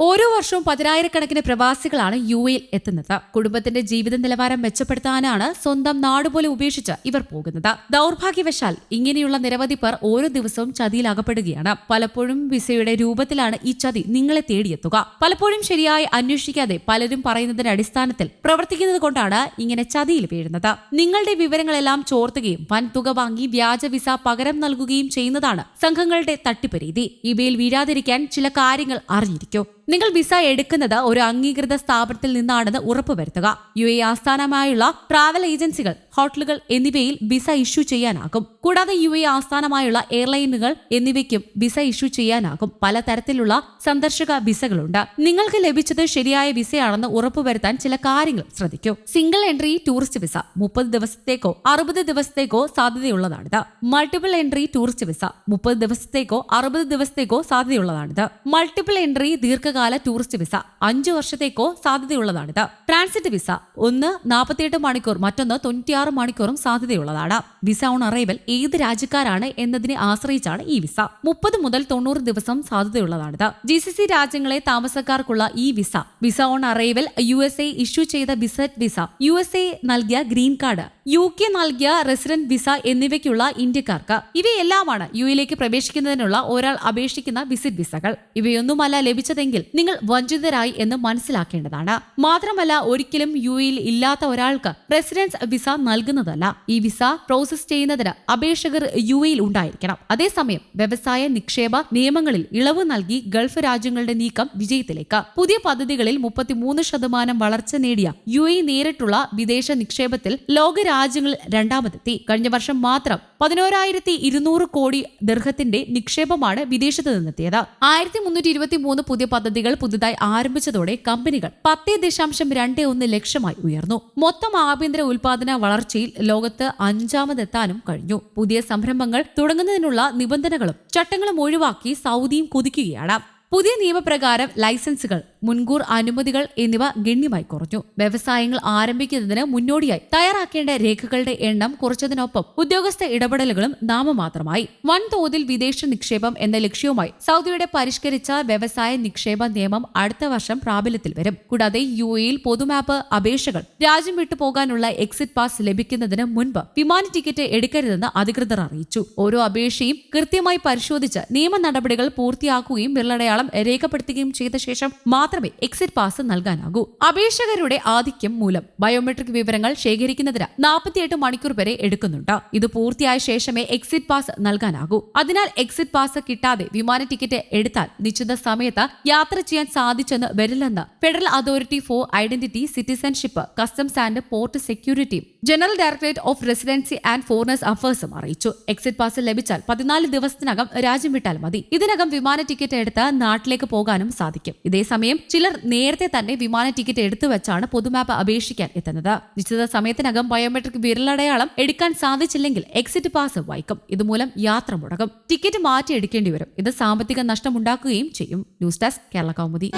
ഓരോ വർഷവും പതിനായിരക്കണക്കിന് പ്രവാസികളാണ് യു എയിൽ എത്തുന്നത്. കുടുംബത്തിന്റെ ജീവിത നിലവാരം മെച്ചപ്പെടുത്താനാണ് സ്വന്തം നാടുപോലെ ഉപേക്ഷിച്ച് ഇവർ പോകുന്നത്. ദൗർഭാഗ്യവശാൽ ഇങ്ങനെയുള്ള നിരവധി പേർ ഓരോ ദിവസവും ചതിയിൽ അകപ്പെടുകയാണ് പലപ്പോഴും വിസയുടെ രൂപത്തിലാണ് ഈ ചതി നിങ്ങളെ തേടിയെത്തുക. പലപ്പോഴും ശരിയായി അന്വേഷിക്കാതെ പലരും പറയുന്നതിന്റെ അടിസ്ഥാനത്തിൽ പ്രവർത്തിക്കുന്നത് കൊണ്ടാണ് ഇങ്ങനെ ചതിയിൽ വീഴുന്നത്. നിങ്ങളുടെ വിവരങ്ങളെല്ലാം ചോർത്തുകയും വൻ തുക വാങ്ങി വ്യാജ വിസ പകരം നൽകുകയും ചെയ്യുന്നതാണ് സംഘങ്ങളുടെ തട്ടിപ്പ് രീതി. ഇവയിൽ വീഴാതിരിക്കാൻ ചില കാര്യങ്ങൾ അറിഞ്ഞിരിക്കൂ. നിങ്ങൾ വിസ എടുക്കുന്നത് ഒരു അംഗീകൃത സ്ഥാപനത്തിൽ നിന്നാണെന്ന് ഉറപ്പുവരുത്തുക. യു എ ആസ്ഥാനമായുള്ള ട്രാവൽ ഏജൻസികൾ ഹോട്ടലുകൾ എന്നിവയിൽ വിസ ഇഷ്യൂ ചെയ്യാനാകും. കൂടാതെ യു എ ആസ്ഥാനമായുള്ള എയർലൈനുകൾ എന്നിവയ്ക്കും വിസ ഇഷ്യൂ ചെയ്യാനാകും. പലതരത്തിലുള്ള സന്ദർശക വിസകളുണ്ട്. നിങ്ങൾക്ക് ലഭിച്ചത് ശരിയായ വിസയാണെന്ന് ഉറപ്പുവരുത്താൻ ചില കാര്യങ്ങൾ ശ്രദ്ധിക്കൂ. സിംഗിൾ എൻട്രി ടൂറിസ്റ്റ് വിസ മുപ്പത് ദിവസത്തേക്കോ അറുപത് ദിവസത്തേക്കോ സാധ്യതയുള്ളതാണിത്. മൾട്ടിപ്പിൾ എൻട്രി ടൂറിസ്റ്റ് വിസ മുപ്പത് ദിവസത്തേക്കോ അറുപത് ദിവസത്തേക്കോ സാധ്യതയുള്ളതാണിത്. മൾട്ടിപ്പിൾ എൻട്രി ദീർഘകാല ടൂറിസ്റ്റ് വിസ അഞ്ചു വർഷത്തേക്കോ സാധ്യതയുള്ളതാണിത്. ട്രാൻസിറ്റ് വിസ ഒന്ന് നാൽപ്പത്തിയെട്ട് മണിക്കൂർ മറ്റൊന്ന് തൊണ്ണൂറ്റിയാറ് മണിക്കൂറും സാധ്യതയുള്ളതാണ്. വിസ ഓൺ അറൈവൽ ഏത് രാജ്യക്കാരാണ് എന്നതിനെ ആശ്രയിച്ചാണ് ഈ വിസ. മുപ്പത് മുതൽ തൊണ്ണൂറ് ദിവസം സാധ്യതയുള്ളതാണിത്. ജി സി സി രാജ്യങ്ങളെ താമസക്കാർക്കുള്ള ഈ visa. Visa on arrival U S A issue ചെയ്ത visit visa. U S A നൽകിയ ഗ്രീൻ കാർഡ്. യു കെ നൽകിയ റെസിഡന്റ് വിസ എന്നിവയ്ക്കുള്ള ഇന്ത്യക്കാർക്ക്. ഇവയെല്ലാമാണ് യു എയിലേക്ക് പ്രവേശിക്കുന്നതിനുള്ള ഒരാൾ അപേക്ഷിക്കുന്ന വിസിറ്റ് വിസകൾ. ഇവയൊന്നുമല്ല ലഭിച്ചതെങ്കിൽ നിങ്ങൾ വഞ്ചിതരായി എന്ന് മനസ്സിലാക്കേണ്ടതാണ്. മാത്രമല്ല ഒരിക്കലും യു എയിൽ ഇല്ലാത്ത ഒരാൾക്ക് റെസിഡൻസ് വിസ നൽകുന്നതല്ല. ഈ വിസ പ്രോസസ് ചെയ്യുന്നതിന് അപേക്ഷകർ യു എയിൽ ഉണ്ടായിരിക്കണം. അതേസമയം വ്യവസായ നിക്ഷേപ നിയമങ്ങളിൽ ഇളവ് നൽകി ഗൾഫ് രാജ്യങ്ങളുടെ നീക്കം വിജയത്തിലേക്ക്. പുതിയ പദ്ധതികളിൽ മുപ്പത്തിമൂന്ന് ശതമാനം വളർച്ച നേടിയ യു എ നേരിട്ടുള്ള വിദേശ നിക്ഷേപത്തിൽ ലോക രാജ്യങ്ങളിൽ രണ്ടാമതെത്തി. കഴിഞ്ഞ വർഷം മാത്രം പതിനോരായിരത്തി ഇരുന്നൂറ് കോടി ദീർഘത്തിന്റെ നിക്ഷേപമാണ് വിദേശത്ത് നിന്നെത്തിയത്. ആയിരത്തി മുന്നൂറ്റി ഇരുപത്തി മൂന്ന് പുതിയ പദ്ധതികൾ പുതുതായി ആരംഭിച്ചതോടെ കമ്പനികൾ പത്തേ ദശാംശം രണ്ട് ഒന്ന് ലക്ഷമായി ഉയർന്നു. മൊത്തം ആഭ്യന്തര ഉൽപാദന വളർച്ചയിൽ ലോകത്ത് അഞ്ചാമതെത്താനും കഴിഞ്ഞു. പുതിയ സംരംഭങ്ങൾ തുടങ്ങുന്നതിനുള്ള നിബന്ധനകളും ചട്ടങ്ങളും ഒഴിവാക്കി സൗദിയും കുതിക്കുകയാണ്. പുതിയ നിയമപ്രകാരം ലൈസൻസുകൾ മുൻകൂർ അനുമതികൾ എന്നിവ ഗണ്യമായി കുറഞ്ഞു. വ്യവസായങ്ങൾ ആരംഭിക്കുന്നതിന് മുന്നോടിയായി തയ്യാറാക്കേണ്ട രേഖകളുടെ എണ്ണം കുറച്ചതിനൊപ്പം ഉദ്യോഗസ്ഥ ഇടപെടലുകളും നാമമാത്രമായി. വൻതോതിൽ വിദേശ നിക്ഷേപം എന്ന ലക്ഷ്യവുമായി സൗദിയുടെ പരിഷ്കരിച്ച വ്യവസായ നിക്ഷേപ നിയമം അടുത്ത വർഷം പ്രാബല്യത്തിൽ വരും. കൂടാതെ യു എയിൽ പൊതുമാപ്പ് അപേക്ഷകൾ രാജ്യം വിട്ടുപോകാനുള്ള എക്സിറ്റ് പാസ് ലഭിക്കുന്നതിന് മുൻപ് വിമാന ടിക്കറ്റ് എടുക്കരുതെന്ന് അധികൃതർ അറിയിച്ചു. ഓരോ അപേക്ഷയും കൃത്യമായി പരിശോധിച്ച് നിയമ നടപടികൾ പൂർത്തിയാക്കുകയും വിരലടയാളം രേഖപ്പെടുത്തുകയും ചെയ്ത ശേഷം മാത്രമേ എക്സിറ്റ് പാസ് നൽകാനാകൂ. അപേക്ഷകരുടെ ആധിക്യം മൂലം ബയോമെട്രിക് വിവരങ്ങൾ ശേഖരിക്കുന്നതിന് നാൽപ്പത്തിയെട്ട് മണിക്കൂർ വരെ എടുക്കുന്നുണ്ട്. ഇത് പൂർത്തിയായ ശേഷമേ എക്സിറ്റ് പാസ് നൽകാനാകൂ. അതിനാൽ എക്സിറ്റ് പാസ് കിട്ടാതെ വിമാന ടിക്കറ്റ് എടുത്താൽ നിശ്ചിത സമയത്ത് യാത്ര ചെയ്യാൻ സാധിച്ചെന്ന് വരില്ലെന്ന് federal authority for identity citizenship customs and port security general directorate of residency and foreigners അഫയേഴ്സും അറിയിച്ചു. എക്സിറ്റ് പാസ് ലഭിച്ചാൽ പതിനാല് ദിവസത്തിനകം രാജ്യം വിട്ടാൽ മതി. ഇതിനകം വിമാന ടിക്കറ്റ് എടുത്ത് നാട്ടിലേക്ക് പോകാനും സാധിക്കും. ഇതേസമയം ചിലർ നേരത്തെ തന്നെ വിമാന ടിക്കറ്റ് എടുത്തു വെച്ചാണ് പൊതുമാപ്പ് അപേക്ഷിക്കാൻ എത്തുന്നത്. നിശ്ചിത സമയത്തിനകം ബയോമെട്രിക് വിരലടയാളം എടുക്കാൻ സാധിച്ചില്ലെങ്കിൽ എക്സിറ്റ് പാസ് വായിക്കും ഇതുമൂലം യാത്ര മുടങ്ങും. ടിക്കറ്റ് മാറ്റി എടുക്കേണ്ടി വരും. ഇത് സാമ്പത്തിക നഷ്ടമുണ്ടാക്കുകയും ചെയ്യും. News desk Kerala Kaumudi.